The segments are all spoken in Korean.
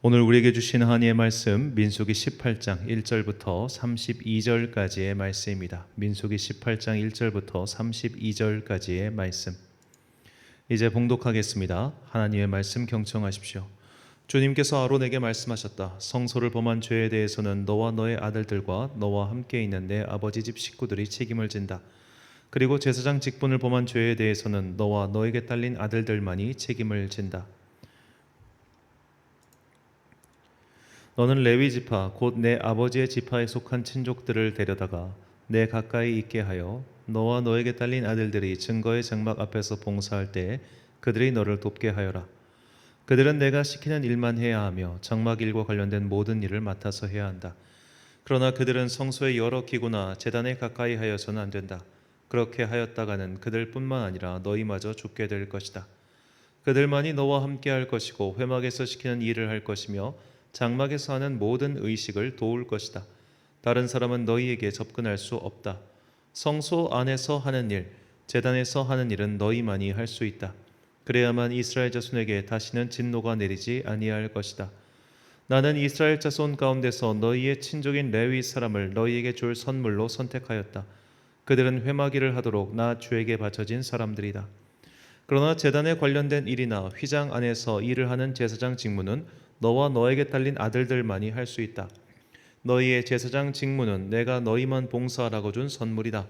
오늘 우리에게 주신 하나님의 말씀 민수기 18장 1절부터 32절까지의 말씀입니다. 민수기 18장 1절부터 32절까지의 말씀. 이제 봉독하겠습니다. 하나님의 말씀 경청하십시오. 주님께서 아론에게 말씀하셨다. 성소를 범한 죄에 대해서는 너와 너의 아들들과 너와 함께 있는 내 아버지 집 식구들이 책임을 진다. 그리고 제사장 직분을 범한 죄에 대해서는 너와 너에게 딸린 아들들만이 책임을 진다. 너는 레위 지파 곧 내 아버지의 지파에 속한 친족들을 데려다가 내 가까이 있게 하여 너와 너에게 딸린 아들들이 증거의 장막 앞에서 봉사할 때 그들이 너를 돕게 하여라. 그들은 내가 시키는 일만 해야 하며 장막 일과 관련된 모든 일을 맡아서 해야 한다. 그러나 그들은 성소의 여러 기구나 재단에 가까이 하여서는 안 된다. 그렇게 하였다가는 그들뿐만 아니라 너희마저 죽게 될 것이다. 그들만이 너와 함께 할 것이고 회막에서 시키는 일을 할 것이며 장막에서 하는 모든 의식을 도울 것이다. 다른 사람은 너희에게 접근할 수 없다. 성소 안에서 하는 일, 재단에서 하는 일은 너희만이 할 수 있다. 그래야만 이스라엘 자손에게 다시는 진노가 내리지 아니할 것이다. 나는 이스라엘 자손 가운데서 너희의 친족인 레위 사람을 너희에게 줄 선물로 선택하였다. 그들은 회마기를 하도록 나 주에게 바쳐진 사람들이다. 그러나 재단에 관련된 일이나 휘장 안에서 일을 하는 제사장 직무는 너와 너에게 딸린 아들들만이 할 수 있다. 너희의 제사장 직무는 내가 너희만 봉사하라고 준 선물이다.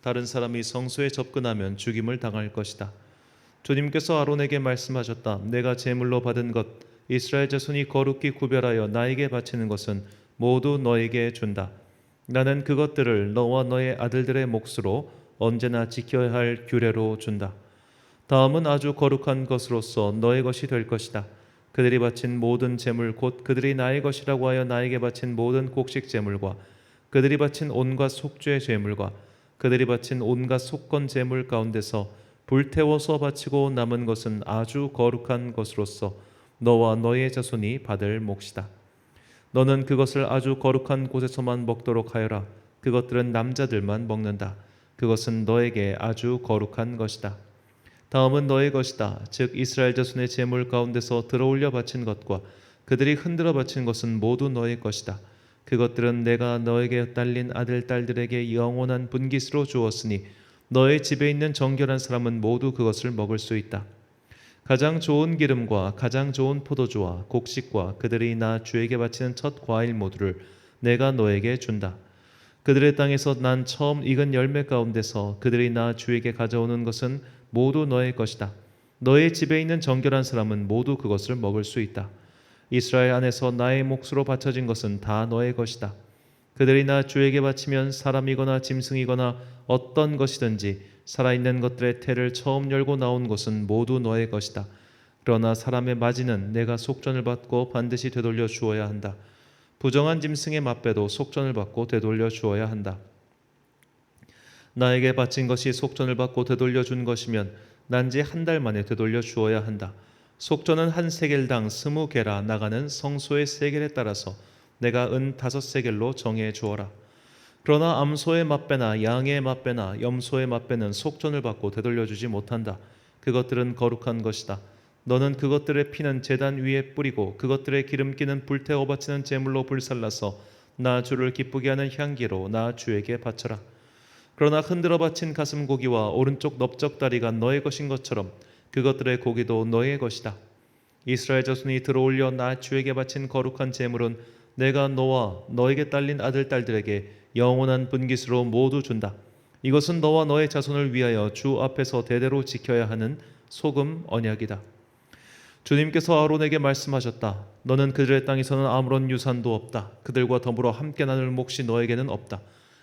다른 사람이 성소에 접근하면 죽임을 당할 것이다. 주님께서 아론에게 말씀하셨다. 내가 제물로 받은 것 이스라엘 자손이 거룩히 구별하여 나에게 바치는 것은 모두 너에게 준다. 나는 그것들을 너와 너의 아들들의 몫으로 언제나 지켜야 할 규례로 준다. 다음은 아주 거룩한 것으로서 너의 것이 될 것이다. 그들이 바친 모든 제물 곧 그들이 나의 것이라고 하여 나에게 바친 모든 곡식 제물과 그들이 바친 온갖 속죄 제물과 그들이 바친 온갖 속건 제물 가운데서 불태워서 바치고 남은 것은 아주 거룩한 것으로서 너와 너의 자손이 받을 몫이다. 너는 그것을 아주 거룩한 곳에서만 먹도록 하여라. 그것들은 남자들만 먹는다. 그것은 너에게 아주 거룩한 것이다. 다음은 너의 것이다. 즉 이스라엘 자손의 제물 가운데서 들어올려 바친 것과 그들이 흔들어 바친 것은 모두 너의 것이다. 그것들은 내가 너에게 딸린 아들 딸들에게 영원한 분깃으로 주었으니 너의 집에 있는 정결한 사람은 모두 그것을 먹을 수 있다. 가장 좋은 기름과 가장 좋은 포도주와 곡식과 그들이 나 주에게 바치는 첫 과일 모두를 내가 너에게 준다. 그들의 땅에서 난 처음 익은 열매 가운데서 그들이 나 주에게 가져오는 것은 모두 너의 것이다. 너의 집에 있는 정결한 사람은 모두 그것을 먹을 수 있다. 이스라엘 안에서 나의 몫으로 바쳐진 것은 다 너의 것이다. 그들이 나 주에게 바치면 사람이거나 짐승이거나 어떤 것이든지 살아있는 것들의 태를 처음 열고 나온 것은 모두 너의 것이다. 그러나 사람의 마지는 내가 속전을 받고 반드시 되돌려 주어야 한다. 부정한 짐승의 맛배도 속전을 받고 되돌려 주어야 한다. 나에게 바친 것이 속전을 받고 되돌려 준 것이면 난지 한 달 만에 되돌려 주어야 한다. 속전은 한 세겔당 스무 개라 나가는 성소의 세겔에 따라서 내가 은 다섯 세겔로 정해 주어라. 그러나 암소의 맛배나 양의 맛배나 염소의 맛배는 속전을 받고 되돌려 주지 못한다. 그것들은 거룩한 것이다. 너는 그것들의 피는 제단 위에 뿌리고 그것들의 기름기는 불태워 바치는 제물로 불살라서 나 주를 기쁘게 하는 향기로 나 주에게 바쳐라. 그러나 흔들어 바친 가슴 고기와 오른쪽 넓적 다리가 너의 것인 것처럼 그것들의 고기도 너의 것이다. 이스라엘 자손이 들어올려 나 주에게 바친 거룩한 제물은 내가 너와 너에게 딸린 아들 딸들에게 영원한 분깃으로 모두 준다. 이것은 너와 너의 자손을 위하여 주 앞에서 대대로 지켜야 하는 소금 언약이다. 주님께서 아론에게 말씀하셨다. 너는 그들의 땅에서는 아무런 유산도 없다. 그들과 더불어 함께 나눌 몫이 너에게는 없다.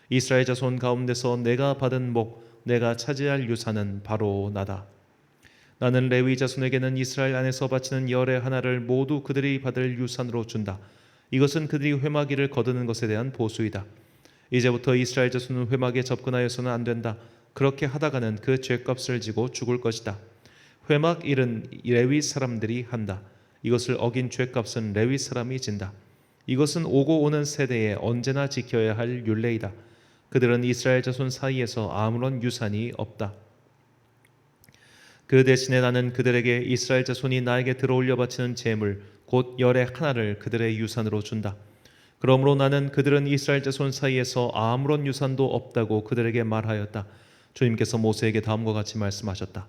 이스라엘 자손 가운데서 내가 받은 목, 내가 차지할 유산은 바로 나다. 나는 레위 자손에게는 이스라엘 안에서 바치는 열의 하나를 모두 그들이 받을 유산으로 준다. 이것은 그들이 회마기를 거두는 것에 대한 보수이다. 이제부터 이스라엘 자손은 회막에 접근하여서는 안 된다. 그렇게 하다가는 그 죄값을 지고 죽을 것이다. 회막 일은 레위 사람들이 한다. 이것을 어긴 죄값은 레위 사람이 진다. 이것은 오고 오는 세대에 언제나 지켜야 할 율례이다. 그들은 이스라엘 자손 사이에서 아무런 유산이 없다. 그 대신에 나는 그들에게 이스라엘 자손이 나에게 들어올려 바치는 제물 곧 열의 하나를 그들의 유산으로 준다. 그러므로 나는 그들은 이스라엘 자손 사이에서 아무런 유산도 없다고 그들에게 말하였다. 주님께서 모세에게 다음과 같이 말씀하셨다.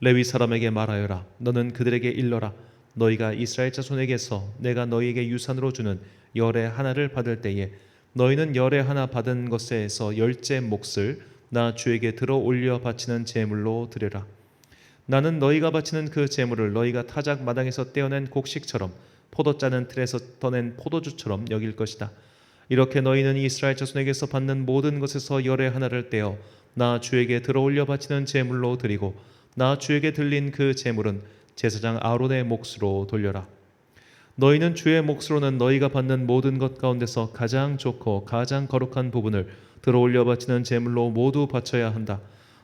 레위 사람에게 말하여라. 너는 그들에게 일러라. 너희가 이스라엘 자손에게서 내가 너희에게 유산으로 주는 열의 하나를 받을 때에 너희는 열의 하나 받은 것에서 열째 몫을 나 주에게 들어 올려 바치는 제물로 드려라. 나는 너희가 바치는 그 제물을 너희가 타작 마당에서 떼어낸 곡식처럼 포도 짜는 틀에서 떠낸 포도주처럼 여길 것이다. 이렇게 너희는 이스라엘 자손에게서 받는 모든 것에서 열의 하나를 떼어 나 주에게 들어 올려 바치는 제물로 드리고 나 주에게 들린 그 제물은 제사장 아론의 몫으로 돌려라. 너희는 주의 몫으로는 너희가 받는 모든 것 가운데서 가장 좋고 가장 거룩한 부분을 들어올려 바치는 제물로 모두 바쳐야 한다.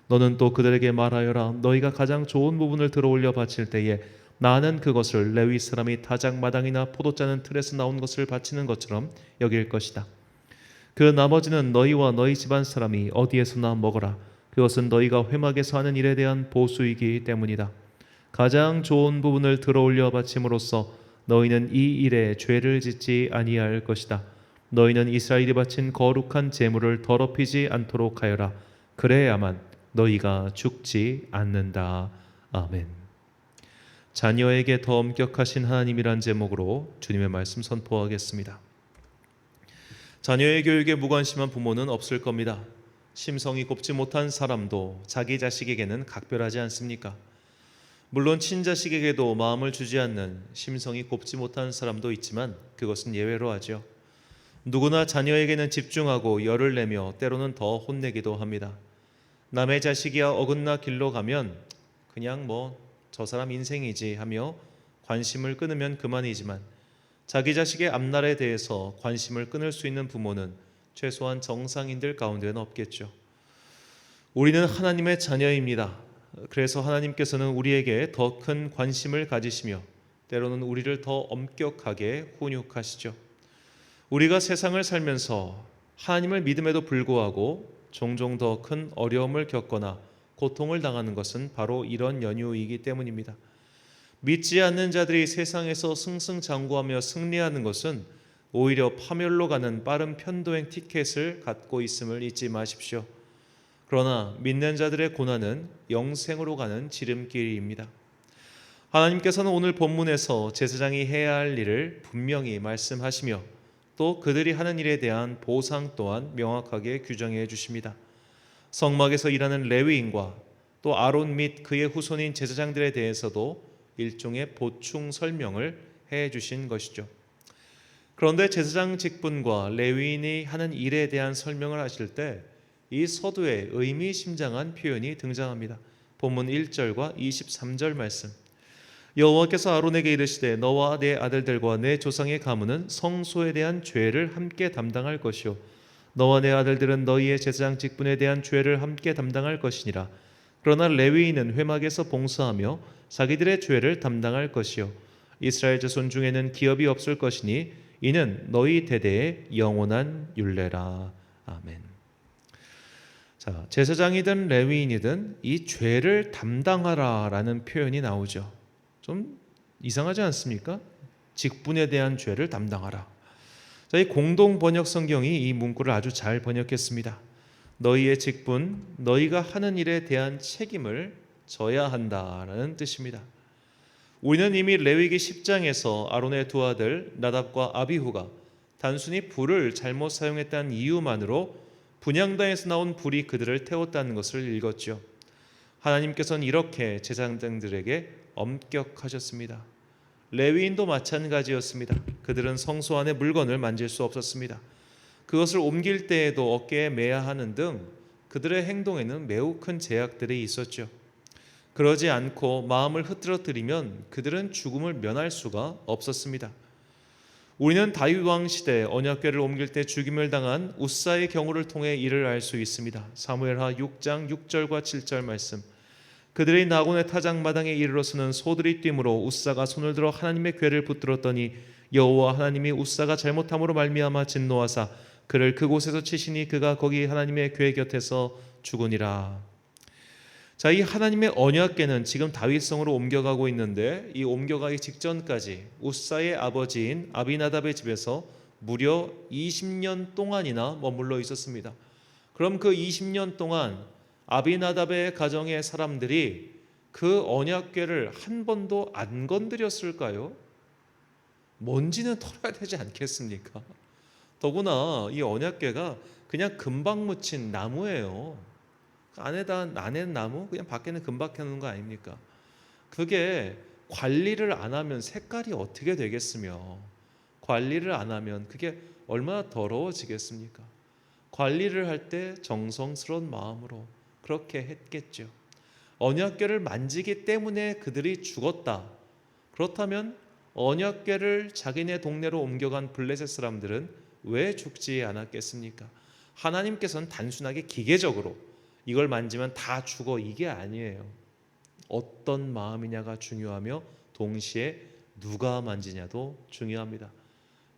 너는 또 그들에게 말하여라. 너희가 가장 좋은 부분을 들어올려 바칠 때에 나는 그것을 레위 사람이 타작 마당이나 포도 짜는 틀에서 나온 것을 바치는 것처럼 여길 것이다. 그 나머지는 너희와 너희 집안 사람이 어디에서나 먹어라. 그것은 너희가 회막에서 하는 일에 대한 보수이기 때문이다. 가장 좋은 부분을 들어올려 바침으로써 너희는 이 일에 죄를 짓지 아니할 것이다. 너희는 이스라엘이 바친 거룩한 제물을 더럽히지 않도록 하여라. 그래야만 너희가 죽지 않는다. 아멘. 자녀에게 더 엄격하신 하나님이란 제목으로 주님의 말씀 선포하겠습니다. 자녀의 교육에 무관심한 부모는 없을 겁니다. 심성이 곱지 못한 사람도 자기 자식에게는 각별하지 않습니까? 물론 친자식에게도 마음을 주지 않는 심성이 곱지 못한 사람도 있지만 그것은 예외로 하죠. 누구나 자녀에게는 집중하고 열을 내며 때로는 더 혼내기도 합니다. 남의 자식이야 어긋나 길로 가면 그냥 뭐 저 사람 인생이지 하며 관심을 끊으면 그만이지만 자기 자식의 앞날에 대해서 관심을 끊을 수 있는 부모는 최소한 정상인들 가운데는 없겠죠. 우리는 하나님의 자녀입니다. 그래서 하나님께서는 우리에게 더 큰 관심을 가지시며 때로는 우리를 더 엄격하게 훈육하시죠. 우리가 세상을 살면서 하나님을 믿음에도 불구하고 종종 더 큰 어려움을 겪거나 고통을 당하는 것은 바로 이런 연유이기 때문입니다. 믿지 않는 자들이 세상에서 승승장구하며 승리하는 것은 오히려 파멸로 가는 빠른 편도행 티켓을 갖고 있음을 잊지 마십시오. 그러나 믿는 자들의 고난은 영생으로 가는 지름길입니다. 하나님께서는 오늘 본문에서 제사장이 해야 할 일을 분명히 말씀하시며 또 그들이 하는 일에 대한 보상 또한 명확하게 규정해 주십니다. 성막에서 일하는 레위인과 또 아론 및 그의 후손인 제사장들에 대해서도 일종의 보충 설명을 해 주신 것이죠. 그런데 제사장 직분과 레위인이 하는 일에 대한 설명을 하실 때 이 서두에 의미심장한 표현이 등장합니다. 본문 1절과 23절 말씀. 여호와께서 아론에게 이르시되 너와 내 아들들과 내 조상의 가문은 성소에 대한 죄를 함께 담당할 것이요 너와 내 아들들은 너희의 제사장 직분에 대한 죄를 함께 담당할 것이니라. 그러나 레위인은 회막에서 봉사하며 자기들의 죄를 담당할 것이요 이스라엘 자손 중에는 기업이 없을 것이니 이는 너희 대대의 영원한 율례라. 아멘. 자, 제사장이든 레위인이든 이 죄를 담당하라라는 표현이 나오죠. 좀 이상하지 않습니까? 직분에 대한 죄를 담당하라. 자, 이 공동 번역 성경이 이 문구를 아주 잘 번역했습니다. 너희의 직분, 너희가 하는 일에 대한 책임을 져야 한다라는 뜻입니다. 우리는 이미 레위기 10장에서 아론의 두 아들 나답과 아비후가 단순히 불을 잘못 사용했다는 이유만으로 분향단에서 나온 불이 그들을 태웠다는 것을 읽었죠. 하나님께서는 이렇게 제사장들에게 엄격하셨습니다. 레위인도 마찬가지였습니다. 그들은 성소 안의 물건을 만질 수 없었습니다. 그것을 옮길 때에도 어깨에 매야 하는 등 그들의 행동에는 매우 큰 제약들이 있었죠. 그러지 않고 마음을 흐트러뜨리면 그들은 죽음을 면할 수가 없었습니다. 우리는 다윗 왕 시대 언약궤를 옮길 때 죽임을 당한 우사의 경우를 통해 이를 알 수 있습니다. 사무엘하 6장 6절과 7절 말씀. 그들의 나곤의 타작 마당에 이르러서는 소들이 뛰므로 우사가 손을 들어 하나님의 궤를 붙들었더니 여호와 하나님이 우사가 잘못함으로 말미암아 진노하사 그를 그곳에서 치시니 그가 거기 하나님의 궤 곁에서 죽으니라. 자, 이 하나님의 언약궤는 지금 다윗성으로 옮겨가고 있는데 이 옮겨가기 직전까지 우사의 아버지인 아비나답의 집에서 무려 20년 동안이나 머물러 있었습니다. 그럼 그 20년 동안 아비나답의 가정의 사람들이 그 언약궤를 한 번도 안 건드렸을까요? 먼지는 털어야 되지 않겠습니까? 더구나 이 언약궤가 그냥 금방 묻힌 나무예요. 그 안에다 안에는 나무, 그냥 밖에는 금박 해 놓은 거 아닙니까? 그게 관리를 안 하면 색깔이 어떻게 되겠으며 관리를 안 하면 그게 얼마나 더러워지겠습니까? 관리를 할 때 정성스러운 마음으로 그렇게 했겠죠. 언약궤를 만지기 때문에 그들이 죽었다. 그렇다면 언약궤를 자기네 동네로 옮겨간 블레셋 사람들은 왜 죽지 않았겠습니까? 하나님께서는 단순하게 기계적으로 이걸 만지면 다 죽어 이게 아니에요. 어떤 마음이냐가 중요하며 동시에 누가 만지냐도 중요합니다.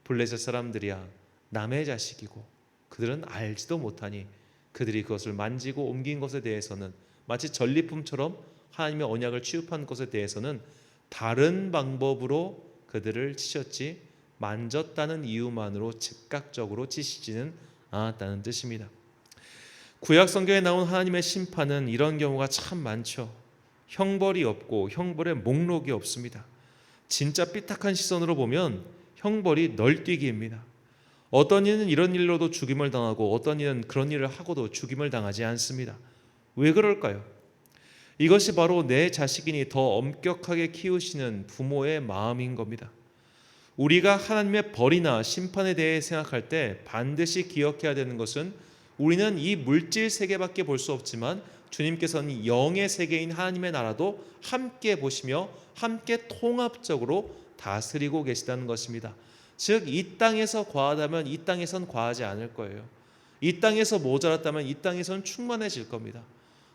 블레셋 사람들이야 남의 자식이고 그들은 알지도 못하니 그들이 그것을 만지고 옮긴 것에 대해서는 마치 전리품처럼 하나님의 언약을 취급한 것에 대해서는 다른 방법으로 그들을 치셨지 만졌다는 이유만으로 즉각적으로 치시지는 않았다는 뜻입니다. 구약 성경에 나온 하나님의 심판은 이런 경우가 참 많죠. 형벌이 없고 형벌의 목록이 없습니다. 진짜 삐딱한 시선으로 보면 형벌이 널뛰기입니다. 어떤 이는 이런 일로도 죽임을 당하고 어떤 이는 그런 일을 하고도 죽임을 당하지 않습니다. 왜 그럴까요? 이것이 바로 내 자식이니 더 엄격하게 키우시는 부모의 마음인 겁니다. 우리가 하나님의 벌이나 심판에 대해 생각할 때 반드시 기억해야 되는 것은 우리는 이 물질 세계밖에 볼 수 없지만 주님께서는 영의 세계인 하나님의 나라도 함께 보시며 함께 통합적으로 다스리고 계시다는 것입니다. 즉 이 땅에서 과하다면 이 땅에선 과하지 않을 거예요. 이 땅에서 모자랐다면 이 땅에선 충만해질 겁니다.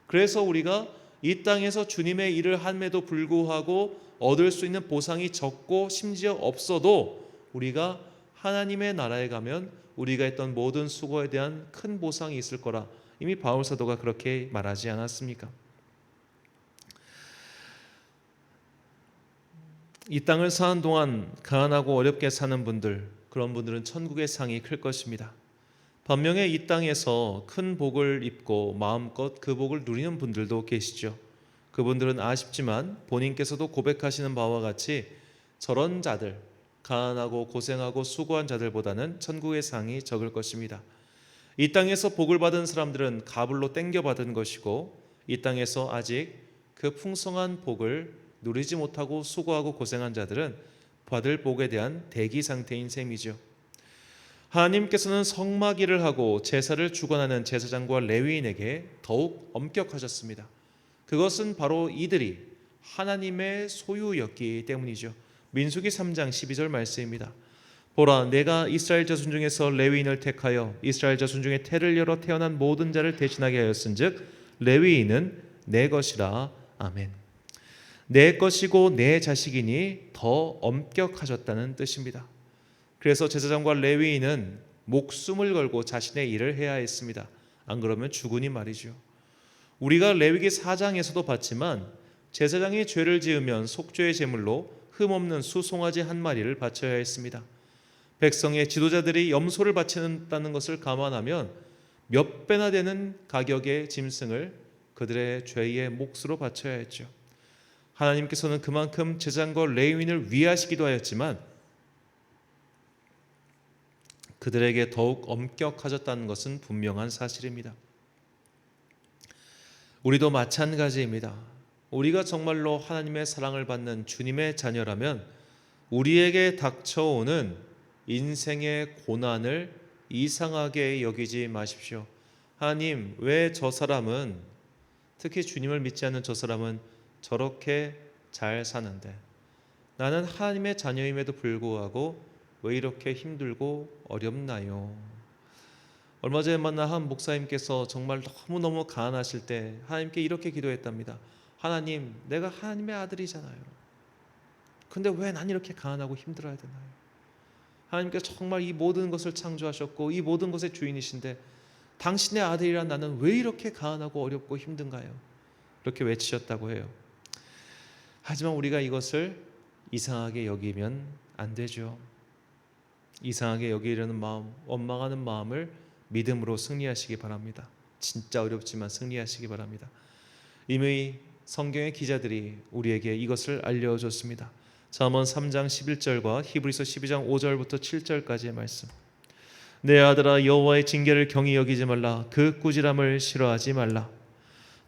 그래서 우리가 이 땅에서 주님의 일을 함에도 불구하고 얻을 수 있는 보상이 적고 심지어 없어도 우리가 하나님의 나라에 가면 우리가 했던 모든 수고에 대한 큰 보상이 있을 거라 이미 바울 사도가 그렇게 말하지 않았습니까? 이 땅을 사는 동안 가난하고 어렵게 사는 분들 그런 분들은 천국의 상이 클 것입니다. 반면에 이 땅에서 큰 복을 입고 마음껏 그 복을 누리는 분들도 계시죠. 그분들은 아쉽지만 본인께서도 고백하시는 바와 같이 저런 자들 가난하고 고생하고 수고한 자들보다는 천국의 상이 적을 것입니다. 이 땅에서 복을 받은 사람들은 가불로 땡겨 받은 것이고 이 땅에서 아직 그 풍성한 복을 누리지 못하고 수고하고 고생한 자들은 받을 복에 대한 대기 상태인 셈이죠. 하나님께서는 성막일을 하고 제사를 주관하는 제사장과 레위인에게 더욱 엄격하셨습니다. 그것은 바로 이들이 하나님의 소유였기 때문이죠. 민수기 3장 12절 말씀입니다. 보라 내가 이스라엘 자손 중에서 레위인을 택하여 이스라엘 자손 중에 태를 열어 태어난 모든 자를 대신하게 하였은즉 레위인은 내 것이라 아멘. 내 것이고 내 자식이니 더 엄격하셨다는 뜻입니다. 그래서 제사장과 레위인은 목숨을 걸고 자신의 일을 해야 했습니다. 안 그러면 죽으니 말이죠. 우리가 레위기 4장에서도 봤지만 제사장이 죄를 지으면 속죄의 제물로 흠없는 수송아지 한 마리를 바쳐야 했습니다. 백성의 지도자들이 염소를 바치는다는 것을 감안하면 몇 배나 되는 가격의 짐승을 그들의 죄의 몫으로 바쳐야 했죠. 하나님께서는 그만큼 제사장과 레위인을 위하시기도 하였지만 그들에게 더욱 엄격하셨다는 것은 분명한 사실입니다. 우리도 마찬가지입니다. 우리가 정말로 하나님의 사랑을 받는 주님의 자녀라면 우리에게 닥쳐오는 인생의 고난을 이상하게 여기지 마십시오. 하나님, 왜 저 사람은 특히 주님을 믿지 않는 저 사람은 저렇게 잘 사는데 나는 하나님의 자녀임에도 불구하고 왜 이렇게 힘들고 어렵나요? 얼마 전에 만난 한 목사님께서 정말 너무너무 가난하실 때 하나님께 이렇게 기도했답니다. 하나님, 내가 하나님의 아들이잖아요. 근데 왜 난 이렇게 가난하고 힘들어야 되나요? 하나님께서 정말 이 모든 것을 창조하셨고 이 모든 것의 주인이신데 당신의 아들이란 나는 왜 이렇게 가난하고 어렵고 힘든가요? 그렇게 외치셨다고 해요. 하지만 우리가 이것을 이상하게 여기면 안 되죠. 이상하게 여기려는 마음, 원망하는 마음을 믿음으로 승리하시기 바랍니다. 진짜 어렵지만 승리하시기 바랍니다. 이미 성경의 기자들이 우리에게 이것을 알려줬습니다. 잠언 3장 11절과 히브리서 12장 5절부터 7절까지의 말씀. 내 아들아 여호와의 징계를 경히 여기지 말라 그 꾸지람을 싫어하지 말라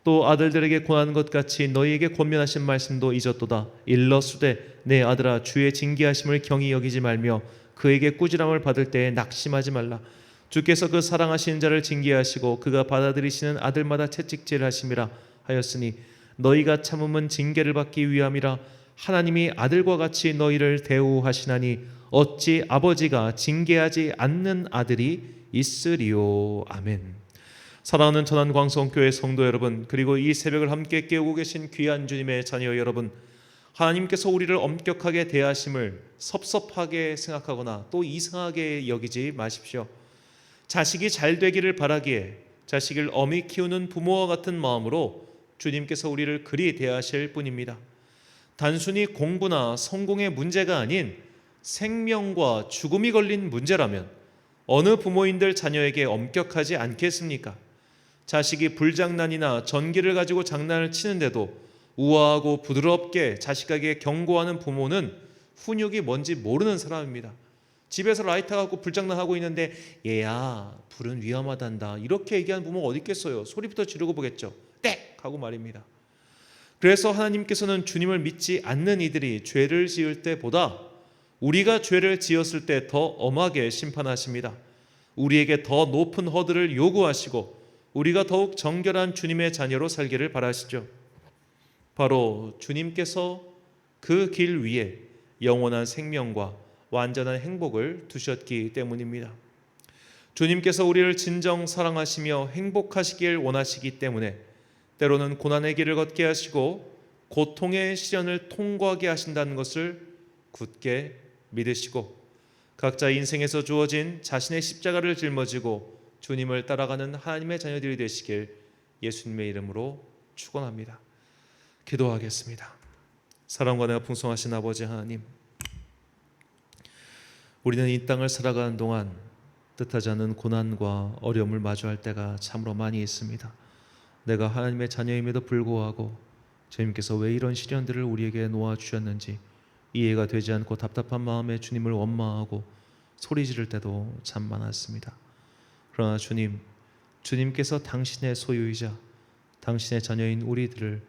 또 아들들에게 권한 것 같이 너희에게 권면하신 말씀도 잊었도다 일러수되 내 아들아 주의 징계하심을 경히 여기지 말며 그에게 꾸지람을 받을 때에 낙심하지 말라 주께서 그 사랑하시는 자를 징계하시고 그가 받아들이시는 아들마다 채찍질하심이라 하였으니 너희가 참음은 징계를 받기 위함이라 하나님이 아들과 같이 너희를 대우하시나니 어찌 아버지가 징계하지 않는 아들이 있으리요 아멘. 사랑하는 천안 광성교회 성도 여러분 그리고 이 새벽을 함께 깨우고 계신 귀한 주님의 자녀 여러분 하나님께서 우리를 엄격하게 대하심을 섭섭하게 생각하거나 또 이상하게 여기지 마십시오. 자식이 잘 되기를 바라기에 자식을 엄히 키우는 부모와 같은 마음으로 주님께서 우리를 그리 대하실 뿐입니다. 단순히 공부나 성공의 문제가 아닌 생명과 죽음이 걸린 문제라면 어느 부모인들 자녀에게 엄격하지 않겠습니까? 자식이 불장난이나 전기를 가지고 장난을 치는데도 우아하고 부드럽게 자식에게 경고하는 부모는 훈육이 뭔지 모르는 사람입니다. 집에서 라이터 갖고 불장난하고 있는데 얘야 불은 위험하단다 이렇게 얘기하는 부모가 어디 있겠어요 소리부터 지르고 보겠죠 땡 하고 말입니다. 그래서 하나님께서는 주님을 믿지 않는 이들이 죄를 지을 때보다 우리가 죄를 지었을 때 더 엄하게 심판하십니다. 우리에게 더 높은 허들을 요구하시고 우리가 더욱 정결한 주님의 자녀로 살기를 바라시죠. 바로 주님께서 그 길 위에 영원한 생명과 완전한 행복을 두셨기 때문입니다. 주님께서 우리를 진정 사랑하시며 행복하시길 원하시기 때문에 때로는 고난의 길을 걷게 하시고 고통의 시련을 통과하게 하신다는 것을 굳게 믿으시고 각자 인생에서 주어진 자신의 십자가를 짊어지고 주님을 따라가는 하나님의 자녀들이 되시길 예수님의 이름으로 축원합니다. 기도하겠습니다. 사랑과 내가 풍성하신 아버지 하나님 우리는 이 땅을 살아가는 동안 뜻하지 않은 고난과 어려움을 마주할 때가 참으로 많이 있습니다. 내가 하나님의 자녀임에도 불구하고 주님께서 왜 이런 시련들을 우리에게 놓아 주셨는지 이해가 되지 않고 답답한 마음에 주님을 원망하고 소리 지를 때도 참 많았습니다. 그러나 주님, 주님께서 당신의 소유이자 당신의 자녀인 우리들을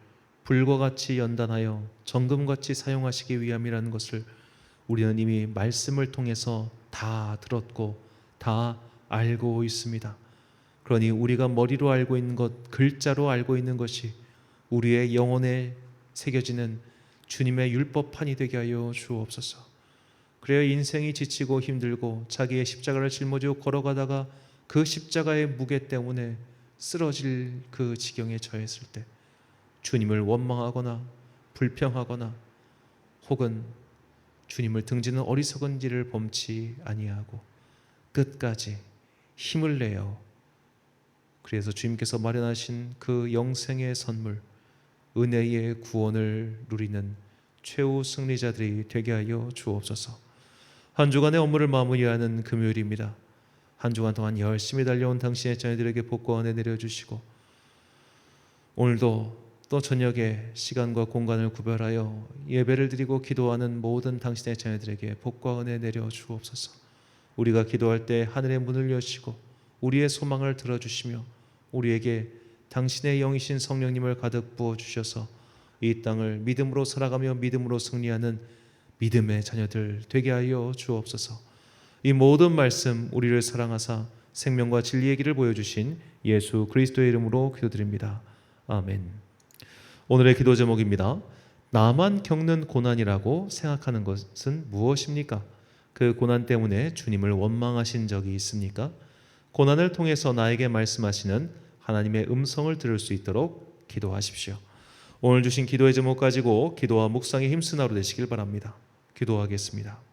불과 같이 연단하여 정금같이 사용하시기 위함이라는 것을 우리는 이미 말씀을 통해서 다 들었고 다 알고 있습니다. 그러니 우리가 머리로 알고 있는 것, 글자로 알고 있는 것이 우리의 영혼에 새겨지는 주님의 율법판이 되게 하여 주옵소서. 그래야 인생이 지치고 힘들고 자기의 십자가를 짊어지고 걸어가다가 그 십자가의 무게 때문에 쓰러질 그 지경에 처했을 때 주님을 원망하거나 불평하거나 혹은 주님을 등지는 어리석은 일을 범치 아니하고 끝까지 힘을 내어 그래서 주님께서 마련하신 그 영생의 선물 은혜의 구원을 누리는 최후 승리자들이 되게 하여 주옵소서. 한 주간의 업무를 마무리하는 금요일입니다. 한 주간 동안 열심히 달려온 당신의 자녀들에게 은혜 내려주시고 오늘도 또 저녁에 시간과 공간을 구별하여 예배를 드리고 기도하는 모든 당신의 자녀들에게 복과 은혜 내려 주옵소서. 우리가 기도할 때 하늘의 문을 여시고 우리의 소망을 들어주시며 우리에게 당신의 영이신 성령님을 가득 부어 주셔서 이 땅을 믿음으로 살아가며 믿음으로 승리하는 믿음의 자녀들 되게 하여 주옵소서. 이 모든 말씀 우리를 사랑하사 생명과 진리의 길을 보여주신 예수 그리스도의 이름으로 기도드립니다. 아멘. 오늘의 기도 제목입니다. 나만 겪는 고난이라고 생각하는 것은 무엇입니까? 그 고난 때문에 주님을 원망하신 적이 있습니까? 고난을 통해서 나에게 말씀하시는 하나님의 음성을 들을 수 있도록 기도하십시오. 오늘 주신 기도의 제목 가지고 기도와 묵상에 힘쓴 하루 되시길 바랍니다. 기도하겠습니다.